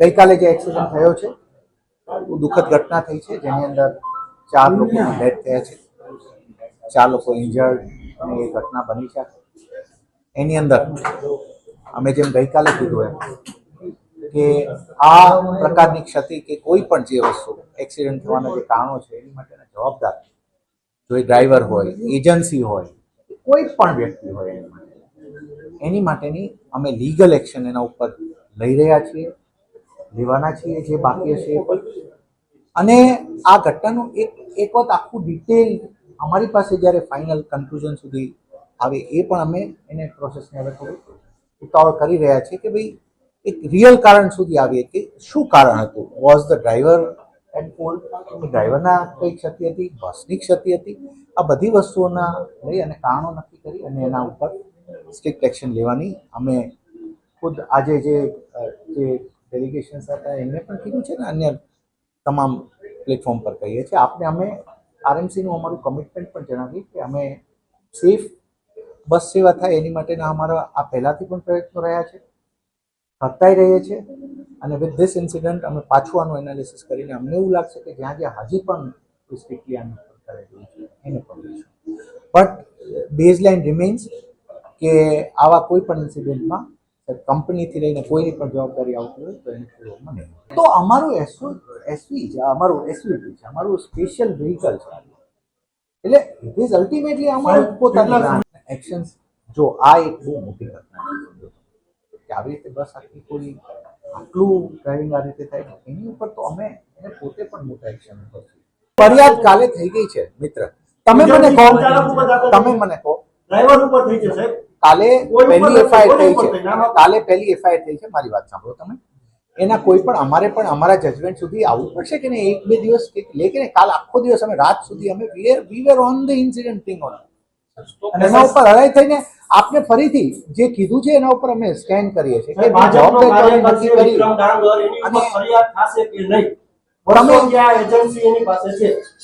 ગઈકાલે જે એક્સિડન્ટ થયો છે દુઃખદ ઘટના થઈ છે, જેની અંદર ચાર લોકોના ડેથ થયા છે. ચાર લોકો ઇન્જર્ડ અને એ ઘટના બની છે. એની અંદર અમે જેમ ગઈકાલે કીધું એમ કે આ પ્રકારની ક્ષતિ કે કોઈ પણ જે વસ્તુ એક્સિડન્ટ થવાના જે કારણો છે, એની માટેના જવાબદાર જો એ ડ્રાઈવર હોય એજન્સી હોય, કોઈ પણ વ્યક્તિ હોય એની માટે. એની માટેની અમે લીગલ એક્શન એના ઉપર લઈ રહ્યા છીએ. લેવાના છીએ, જે બાકી હશે અને આ ઘટનાનું એક એક વખત આખું ડિટેલ અમારી પાસે જ્યારે ફાઇનલ કન્ક્લુઝન સુધી આવે એ પણ અમે એને પ્રોસેસને હવે થોડું ઉતાવળ કરી રહ્યા છીએ કે ભાઈ એક રિયલ કારણ સુધી આવીએ કે શું કારણ હતું? Was the driver and fault ડ્રાઈવરના કઈ ક્ષતિ હતી બસની ક્ષતિ હતી? આ બધી વસ્તુઓના લઈ અને કારણો નક્કી કરી અને એના ઉપર સ્ટ્રિક્ટ એક્શન લેવાની અમે ખુદ આજે જે જે ડેલિગેશન્સ હતા, એમને પણ કીધું છે ને અન્ય તમામ પ્લેટફોર્મ પર કહીએ છીએ. આપણે અમે આરએમસીનું અમારું કમિટમેન્ટ પણ જણાવીએ કે અમે સેફ બસ સેવા થાય એની માટેના અમારા આ પહેલાંથી પણ પ્રયત્નો રહ્યા છે. કરતાય રહીએ છીએ અને વિથ ધીસ ઇન્સિડન્ટ અમે પાછું આનું એનાલિસિસ કરીને અમને એવું લાગશે કે જ્યાં જ્યાં હજી પણ સ્ટ્રિક્ટલી આનું કરેલું છે, એને પણ બટ બેઝલાઇન રિમેન્સ કે આવા કોઈ પણ ઇન્સિડન્ટમાં કંપનીથી લઈને કોઈની પણ જવાબદારી આવતી હોય તો એને છોડવામાં નહીં તો અમારું એસવી એસવી છે અમારું એસવીપી છે અમારું સ્પેશિયલ વ્હીકલ છે. એટલે ઇટ ઇઝ અલ્ટિમેટલી અમારું પોતાના એક્શન્સ જો આ એક બહુ મોટી ઘટના કે આવી રીતે બસ આખી કોઈ આટલું ડ્રાઇવિંગ આ રીતે થાય એની ઉપર તો અમે એને પોતે પણ મોટા એક્શન કરશું ફરિયાદ કાલે થઈ ગઈ છે મિત્ર. તમે મને કહો. તમે મને કહો. ડ્રાઈવર ઉપર થઈ છે સાહેબ. કાલે પહેલી એફઆઈઆર થઈ છે. કાલે પહેલી એફઆઈઆર થઈ છે મારી વાત સાંભળો તમે. એના કોઈ પણ અમારે પણ અમારા જજમેન્ટ સુધી આવવું પડશે કે નહીં? એક બે દિવસ લે કે કાલ આખો દિવસ અમે રાત સુધી અમે we were on the incident thing on અને એના ઉપર હરાઈ થઈને આપને ફરીથી જે કીધું છે એના ઉપર અમે સ્કેન કરીએ છીએ. કે જવાબદારી નક્કી કરી. અને- ફરિયાદ થશે કે નહીં? તમે-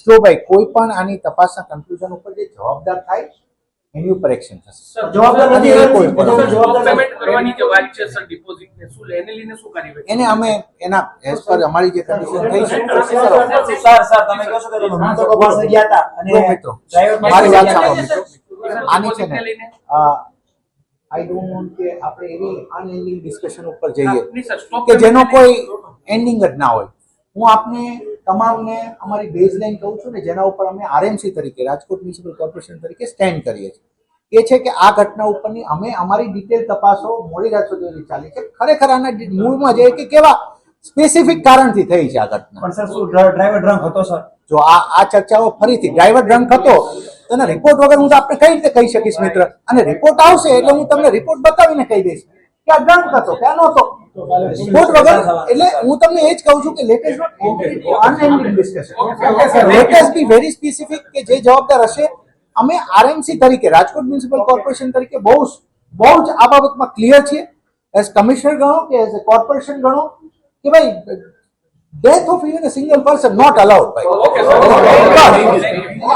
જો ભાઈ કોઈ પણ આની તપાસના કન્ક્લુઝન ઉપર જે જવાબદાર થાય એની ઉપર એક્શન થશે. એને અમે એના એઝ પર અમારી જે કન્ડિશન થઈ છે. સર સર તમે કહો છો કે તમે મૃતકો પાસે ગયા હતા અને મિત્રો મારી વાત સાંભળો મિત્રો. આની છે ને આઈ ડોન્ટ વોન્ટ કે આપણે એવી અનએન્ડિંગ ડિસ્કશન ઉપર જઈએ. કે જેનો કોઈ એન્ડિંગ જ ના હોય. હું આપને તમામને અમારી બેઝ લાઇન કહું છું ને જેના ઉપર અમે આરએમસી તરીકે રાજકોટ મ્યુનિસિપલ કોર્પોરેશન તરીકે સ્ટેન્ડ કરીએ છીએ. એ છે કે આ ઘટના ઉપરની અમે અમારી ડિટેલ તપાસો મોડી રાત સુધી ચાલી છે. ખરેખર આના મૂળમાં જઈએ કે કેવા સ્પેસિફિક કારણથી થઈ છે આ ઘટના. પણ સર શું ડ્રાઈવર ડ્રંક હતો સર? જો આ આ ચર્ચાઓ ફરીથી ડ્રાઈવર ડ્રંક હતો તેના રિપોર્ટ વગર હું તો આપણે કઈ રીતે કહી શકીશ મિત્ર? અને રિપોર્ટ આવશે એટલે હું તમને રિપોર્ટ બતાવીને કહી દઈશ કે આ ડ્રંક હતો કે આ નહોતો. રિપોર્ટ વગર એટલે હું તમને એ જ કહું છું કે latest unending discussion latest be very specific કે જે જવાબદાર હશે. અમે આરએમસી તરીકે રાજકોટ મ્યુનિસિપલ કોર્પોરેશન તરીકે બહુ બહુ જ આ બાબતમાં ક્લિયર છીએ. એઝ કમિશનર ગણો કે એઝ એ કોર્પોરેશન ગણો કે ભાઈ death of even a single person not allowed ભાઈ.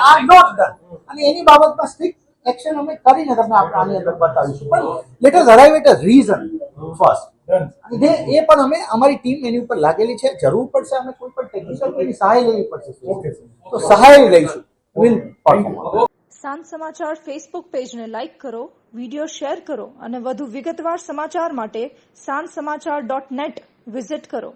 આર નોટ ડન અને એની બાબતમાં સ્ટ્રિક્ટ એક્શન અમે કરીને તમને આપણે આની અંદર બતાવીશું. પણ let us arrive at a reason first અને એ પણ અમે અમારી ટીમ એની ઉપર લાગેલી છે. જરૂર પડશે અમે કોઈ પણ ટેકનિકલ સહાય લેવી પડશે. તો સહાય લઈશું. વિલ સાંજ સમાચાર ફેસબુક પેજને લાઇક કરો વીડિયો શેર કરો અને વધુ વિગતવાર સમાચાર માટે સાંજ સમાચાર ડોટ નેટ વિઝિટ કરો.